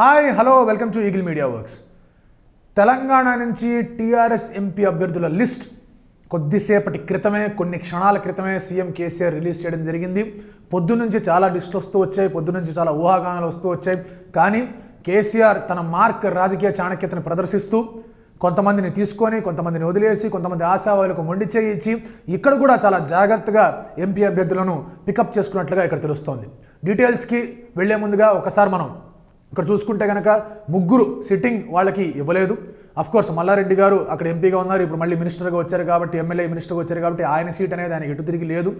Hi hello welcome to Eagle Media Works. Telangana నుంచి TRS MP అభ్యర్థుల list కొద్దిసేపటి క్రితమే కొన్ని క్షణాల క్రితమే సీఎం కేసీఆర్ రిలీజ్ చేయడం జరిగింది. పొద్దునుంచి చాలా లిస్టులు వస్తూ వచ్చాయి పొద్దునుంచి చాలా ఊహాగానాలు వస్తూ వచ్చాయి. కానీ కేసీఆర్ తన మార్క్ రాజకీయ చాణక్యతను ప్రదర్శిస్తూ కొంతమందిని తీసుకొని కొంతమందిని వదిలేసి కొంతమంది ఆశావాదులకు మొండి చేయించి ఇక్కడ కూడా చాలా జాగ్రత్తగా ఎంపీ అభ్యర్థులను పికప్ చేసుకున్నట్లుగా ఇక్కడ తెలుస్తోంది. డీటెయిల్స్కి వెళ్ళే ముందుగా ఒకసారి మనం ఇక్కడ చూసుకుంటే కనుక ముగ్గురు సిట్టింగ్ వాళ్ళకి ఇవ్వలేదు. అఫ్ కోర్స్ మల్లారెడ్డి గారు అక్కడ ఎంపీగా ఉన్నారు. ఇప్పుడు మళ్ళీ మినిస్టర్గా వచ్చారు కాబట్టి ఎమ్మెల్యే మినిస్టర్గా వచ్చారు కాబట్టి ఆయన సీట్ అనేది ఆయనకి ఎటు తిరిగి లేదు.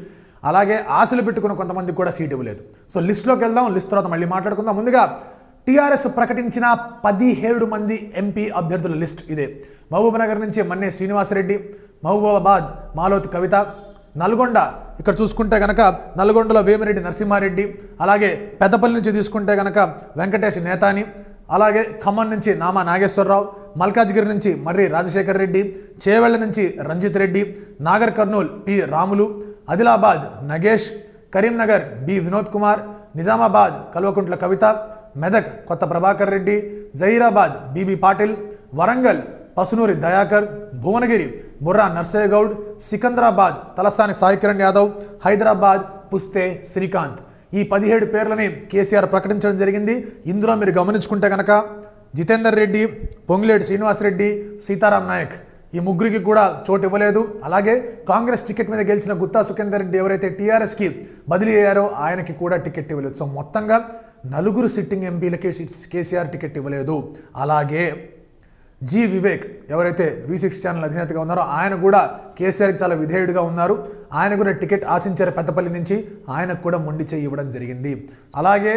అలాగే ఆశలు పెట్టుకున్న కొంతమందికి కూడా సీట్ ఇవ్వలేదు. సో లిస్ట్లోకి వెళ్దాం. లిస్ట్ తర్వాత మళ్ళీ మాట్లాడుకుందాం. ముందుగా టీఆర్ఎస్ ప్రకటించిన పదిహేడు మంది ఎంపీ అభ్యర్థుల లిస్ట్ ఇదే. మహబూబ్నగర్ నుంచి మన్నే శ్రీనివాసరెడ్డి మహబూబాబాద్ మాలోత్ కవిత నల్గొండ. ఇక్కడ చూసుకుంటే కనుక నల్గొండలో వేమిరెడ్డి నరసింహారెడ్డి అలాగే పెద్దపల్లి నుంచి తీసుకుంటే కనుక వెంకటేష్ నేతాని అలాగే ఖమ్మం నుంచి నామా నాగేశ్వరరావు మల్కాజ్గిరి నుంచి మర్రి రాజశేఖర్ రెడ్డి చేవెళ్ళ నుంచి Ranjith Reddy Nagar Kurnool P Ramulu Adilabad Nagesh Karimnagar B Vinod Kumar Nizamabad Kalvakuntla Kavitha Medak Kotha Prabhakar Reddy Zaheerabad BB Patil Warangal Pasunuri Dayakar Bhuvanagiri Burra Narsaiah Goud Secunderabad Talasani Saikiran Yadav Hyderabad Puste Srikanth. ఈ పదిహేడు పేర్లని కేసీఆర్ ప్రకటించడం జరిగింది. ఇందులో మీరు గమనించుకుంటే కనుక జితేందర్ రెడ్డి పొంగులేటి శ్రీనివాసరెడ్డి సీతారాం నాయక్ ఈ ముగ్గురికి కూడా చోటు ఇవ్వలేదు. అలాగే కాంగ్రెస్ టికెట్ మీద గెలిచిన గుత్తా సుఖేందర్ రెడ్డి ఎవరైతే టీఆర్ఎస్కి బదిలీ అయ్యారో ఆయనకి కూడా టికెట్ ఇవ్వలేదు. సో మొత్తంగా నలుగురు సిట్టింగ్ ఎంపీలకి కేసీఆర్ టికెట్ ఇవ్వలేదు. అలాగే జి వివేక్ ఎవరైతే వి సిక్స్ ఛానల్ అధినేతగా ఉన్నారో ఆయన కూడా కేసీఆర్కి చాలా విధేయుడిగా ఉన్నారు. ఆయన కూడా టికెట్ ఆశించారు పెద్దపల్లి నుంచి. ఆయనకు కూడా మొండి చేయి ఇవ్వడం జరిగింది. అలాగే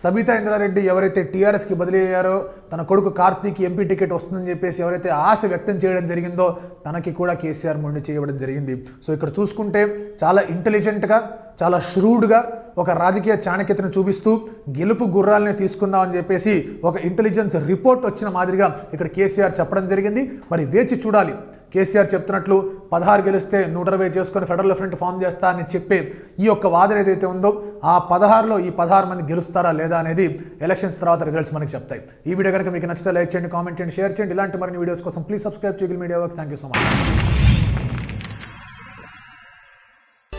సబితా ఇంద్రారెడ్డి ఎవరైతే టీఆర్ఎస్కి బదిలీ అయ్యారో తన కొడుకు కార్తీక్ ఎంపీ టికెట్ వస్తుందని చెప్పేసి ఎవరైతే ఆశ వ్యక్తం చేయడం జరిగిందో తనకి కూడా కేసీఆర్ మొండి చేయడం జరిగింది. సో ఇక్కడ చూసుకుంటే చాలా ఇంటెలిజెంట్గా చాలా ష్రూడ్గా ఒక రాజకీయ చాణక్యతను చూపిస్తూ గెలుపు గుర్రాలని తీసుకుందామని చెప్పేసి ఒక ఇంటెలిజెన్స్ రిపోర్ట్ వచ్చిన మాదిరిగా ఇక్కడ కేసీఆర్ చెప్పడం జరిగింది. మరి వేచి చూడాలి. కేసీఆర్ చెప్తున్నట్లు పదహారు గెలిస్తే నూట అరవై చేసుకొని ఫెడరల్ ఫ్రంట్ ఫామ్ చేస్తా అని చెప్పే ఈ యొక్క వాదన ఏదైతే ఉందో ఆ పదహారులో ఈ పదహారు మంది గెలుస్తారా లేదా అనేది ఎలక్షన్స్ తర్వాత రిజల్ట్స్ మనకి చెప్తాయి. ఈ వీడియో కనుక మీకు నచ్చితే లైక్ చేయండి కామెంట్ చేయండి షేర్ చేయండి. ఇలాంటి మరిన్ని వీడియోస్ కోసం please subscribe చేయగలి media works thank you so much